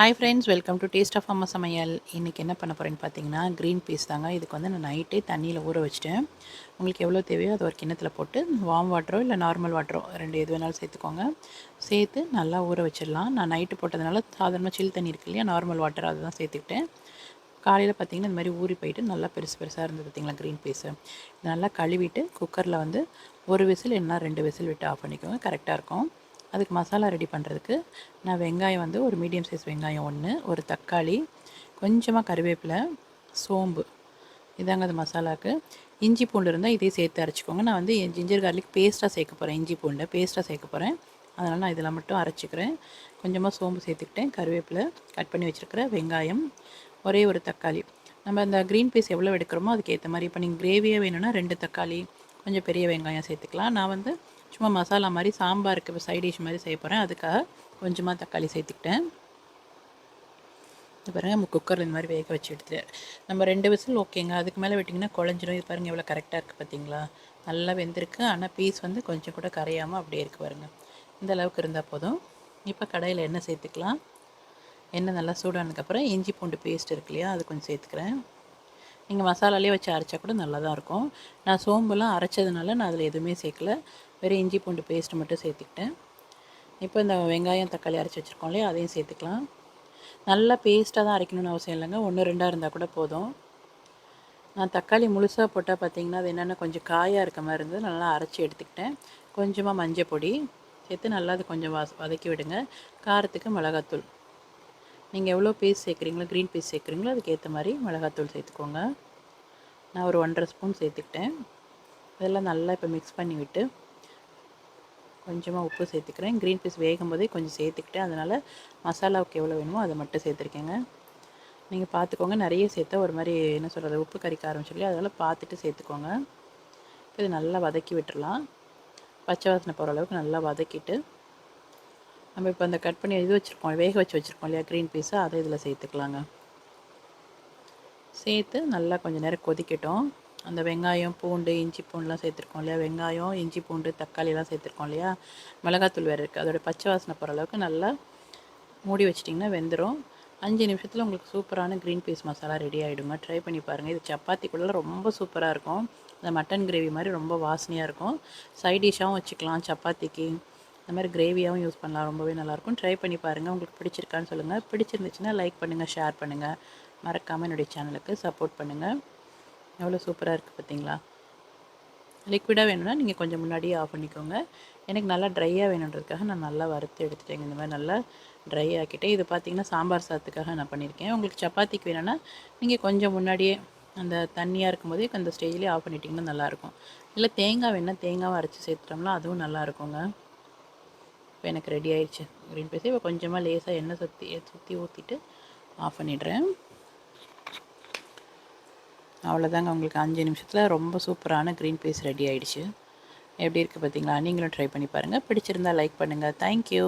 Hi friends welcome to taste of அம்மா சமையல் இன்றைக்கி என்ன பண்ண போகிறேன்னு பார்த்தீங்கன்னா க்ரீன் பீஸ் தாங்க. இதுக்கு வந்து நான் நைட்டே தண்ணியில் ஊற வச்சுட்டேன். உங்களுக்கு எவ்வளோ தேவையோ அது ஒரு கிண்ணத்தில் போட்டு வார்ம் வாட்டரோ இல்லை நார்மல் வாட்டரோ ரெண்டு எது வேணாலும் சேர்த்துக்கோங்க. சேர்த்து நல்லா ஊற வச்சிடலாம். நான் நைட்டு போட்டதுனால சாதாரணமாக சில் தண்ணி இருக்கு இல்லையா நார்மல் வாட்டர் அதை தான் சேர்த்துக்கிட்டேன். காலையில் பார்த்திங்கன்னா இந்த மாதிரி ஊறி போயிட்டு நல்லா பெருசு பெருசாக இருந்தது பார்த்திங்களா க்ரீன் பீஸு நல்லா கழுவிட்டு குக்கரில் வந்து ஒரு விசில் என்ன ரெண்டு விசில் விட்டு ஆஃப் பண்ணிக்கோங்க. கரெக்டாக இருக்கும். அதுக்கு மசாலா ரெடி பண்ணுறதுக்கு நான் வெங்காயம் வந்து ஒரு மீடியம் சைஸ் வெங்காயம் ஒன்று ஒரு தக்காளி கொஞ்சமாக கருவேப்பிலை சோம்பு. இதாங்க அது மசாலாவுக்கு இஞ்சி பூண்டு இருந்தால் இதே சேர்த்து அரைச்சிக்கோங்க. நான் வந்து ஜிஞ்சர் கார்லிக் பேஸ்ட்டாக சேர்க்க போகிறேன் இஞ்சி பூண்டை பேஸ்ட்டாக சேர்க்க போகிறேன் அதனால் நான் இதில் மட்டும் அரைச்சிக்கிறேன். கொஞ்சமாக சோம்பு சேர்த்துக்கிட்டேன். கருவேப்பிலை கட் பண்ணி வச்சுருக்கிற வெங்காயம் ஒரே ஒரு தக்காளி. நம்ம அந்த க்ரீன் பீஸ் எவ்வளோ எடுக்கிறோமோ அதுக்கு ஏற்ற மாதிரி. இப்போ நீங்கள் கிரேவியாக வேணும்னா ரெண்டு தக்காளி கொஞ்சம் பெரிய வெங்காயம் சேர்த்துக்கலாம். நான் வந்து சும்மா மசாலா மாதிரி சாம்பாருக்கு இப்போ சைட் டிஷ் மாதிரி செய்ய போகிறேன் அதுக்காக கொஞ்சமாக தக்காளி சேர்த்துக்கிட்டேன். இது பாருங்கள் நம்ம குக்கர் இந்த மாதிரி வேக வச்சு எடுத்துட்டு நம்ம ரெண்டு விசில் ஓகேங்க. அதுக்கு மேலே விட்டிங்கன்னா குழஞ்சிரும். இது பாருங்கள் எவ்வளோ கரெக்டாக இருக்குது பார்த்தீங்களா நல்லா வெந்திருக்கு. ஆனால் பீஸ் வந்து கொஞ்சம் கூட கரையாமல் அப்படியே இருக்குது பாருங்கள் இந்த அளவுக்கு இருந்தால் போதும். இப்போ கடையில் எண்ணெய் சேர்த்துக்கலாம். எண்ணெய் நல்லா சூடானதுக்கப்புறம் இஞ்சி பூண்டு பேஸ்ட் இருக்கு இல்லையா அது கொஞ்சம் சேர்த்துக்கிறேன். நீங்கள் மசாலாலே வச்சு அரைச்சா கூட நல்லா தான் இருக்கும். நான் சோம்புலாம் அரைச்சதுனால நான் அதில் எதுவுமே சேர்க்கல. வெறும் இஞ்சி பூண்டு பேஸ்ட் மட்டும் சேர்த்துக்கிட்டேன். இப்போ இந்த வெங்காயம் தக்காளி அரைச்சி வச்சுருக்கோம் இல்லையா அதையும் சேர்த்துக்கலாம். நல்லா பேஸ்ட்டாக தான் அரைக்கணும்னு அவசியம் இல்லைங்க. ஒன்று ரெண்டாக இருந்தால் கூட போதும். நான் தக்காளி முழுசாக போட்டால் பார்த்தீங்கன்னா அது என்னென்ன கொஞ்சம் காயாக இருக்க மாதிரி இருந்தது. நல்லா அரைச்சி எடுத்துக்கிட்டேன். கொஞ்சமாக மஞ்சள் பொடி சேர்த்து நல்லா அது கொஞ்சம் வச வதக்கி விடுங்க. காரத்துக்கு மிளகாத்தூள். நீங்கள் எவ்வளோ பீஸ் சேர்க்குறீங்களோ க்ரீன் பீஸ் சேர்க்குறீங்களோ அதுக்கேற்ற மாதிரி மிளகாத்தூள் சேர்த்துக்கோங்க. நான் ஒரு ஒன்றரை ஸ்பூன் சேர்த்துக்கிட்டேன். இதெல்லாம் நல்லா இப்போ மிக்ஸ் பண்ணி விட்டு கொஞ்சமாக உப்பு சேர்த்துக்கிறேன். க்ரீன் பீஸ் வேகும் போதே கொஞ்சம் சேர்த்துக்கிட்டேன். அதனால் மசாலாவுக்கு எவ்வளோ வேணுமோ அதை மட்டும் சேர்த்துருக்கேங்க. நீங்கள் பார்த்துக்கோங்க நிறைய சேர்த்தா ஒரு மாதிரி என்ன சொல்கிறது உப்பு கறிக்க ஆரம்பிச்சிடலையே அதனால் பார்த்துட்டு சேர்த்துக்கோங்க. இது நல்லா வதக்கி விட்டுடலாம் பச்சை வாசனை போகிற அளவுக்கு நல்லா வதக்கிட்டு நம்ம இப்போ அந்த கட் பண்ணி இது வச்சுருக்கோம் வேக வச்சு வச்சுருக்கோம் இல்லையா க்ரீன் பீஸை அதை இதில் சேர்த்துக்கலாங்க. சேர்த்து நல்லா கொஞ்சம் நேரம் கொதிக்கட்டும். அந்த வெங்காயம் பூண்டு இஞ்சி பூண்டுலாம் சேர்த்துருக்கோம் இல்லையா வெங்காயம் இஞ்சி பூண்டு தக்காளிலாம் சேர்த்துருக்கோம் இல்லையா மிளகாத்தூள் வேறு இருக்குது அதோடய பச்சை வாசனை போகிற அளவுக்கு நல்லா மூடி வச்சிட்டிங்கன்னா வெந்துடும் அஞ்சு நிமிஷத்தில் உங்களுக்கு சூப்பரான க்ரீன் பீஸ் மசாலா ரெடி ஆகிடுங்க ட்ரை பண்ணி பாருங்கள் இது சப்பாத்திக்குள்ளே ரொம்ப சூப்பராக இருக்கும். இந்த மட்டன் கிரேவி மாதிரி ரொம்ப வாசனையாக இருக்கும். சைட் டிஷ்ஷாகவும் வச்சுக்கலாம் சப்பாத்திக்கு. இந்த மாதிரி கிரேவியாகவும் யூஸ் பண்ணலாம். ரொம்பவே நல்லாயிருக்கும். ட்ரை பண்ணி பாருங்கள் உங்களுக்கு பிடிச்சிருக்கான்னு சொல்லுங்கள் பிடிச்சிருந்துச்சுன்னா லைக் பண்ணுங்கள் ஷேர் பண்ணுங்கள் மறக்காமல் என்னுடைய சேனலுக்கு சப்போர்ட் பண்ணுங்கள் எவ்வளோ சூப்பராக இருக்குது பார்த்தீங்களா? லிக்விடாக வேணும்னா நீங்கள் கொஞ்சம் முன்னாடியே ஆஃப் பண்ணிக்கோங்க. எனக்கு நல்லா ட்ரையாக வேணுன்றதுக்காக நான் நல்லா வறுத்து எடுத்துட்டேங்க. இந்த மாதிரி நல்லா ட்ரை ஆக்கிட்டேன். இது பார்த்திங்கன்னா சாம்பார் சாதத்துக்காக நான் பண்ணியிருக்கேன். உங்களுக்கு சப்பாத்திக்கு வேணும்னா நீங்கள் கொஞ்சம் முன்னாடியே அந்த தண்ணியாக இருக்கும்போதே அந்த ஸ்டேஜ்லேயே ஆஃப் பண்ணிட்டிங்கன்னா நல்லாயிருக்கும். இல்லை தேங்காய் வேணால் தேங்காவை அரைச்சி சேர்த்துட்டோம்னா அதுவும் நல்லாயிருக்குங்க. இப்போ எனக்கு ரெடி ஆயிடுச்சு க்ரீன் பேசி இப்போ கொஞ்சமாக லேசாக எண்ணெய் சுற்றி சுற்றி ஊற்றிட்டு ஆஃப் பண்ணிடுறேன். அவ்வளோதாங்க உங்களுக்கு அஞ்சு நிமிஷத்தில் ரொம்ப சூப்பரான க்ரீன் பீஸ் ரெடி ஆகிடுச்சு எப்படி இருக்குது பார்த்தீங்களா நீங்களும் ட்ரை பண்ணி பாருங்கள் பிடிச்சிருந்தா லைக் பண்ணுங்கள் தேங்க்யூ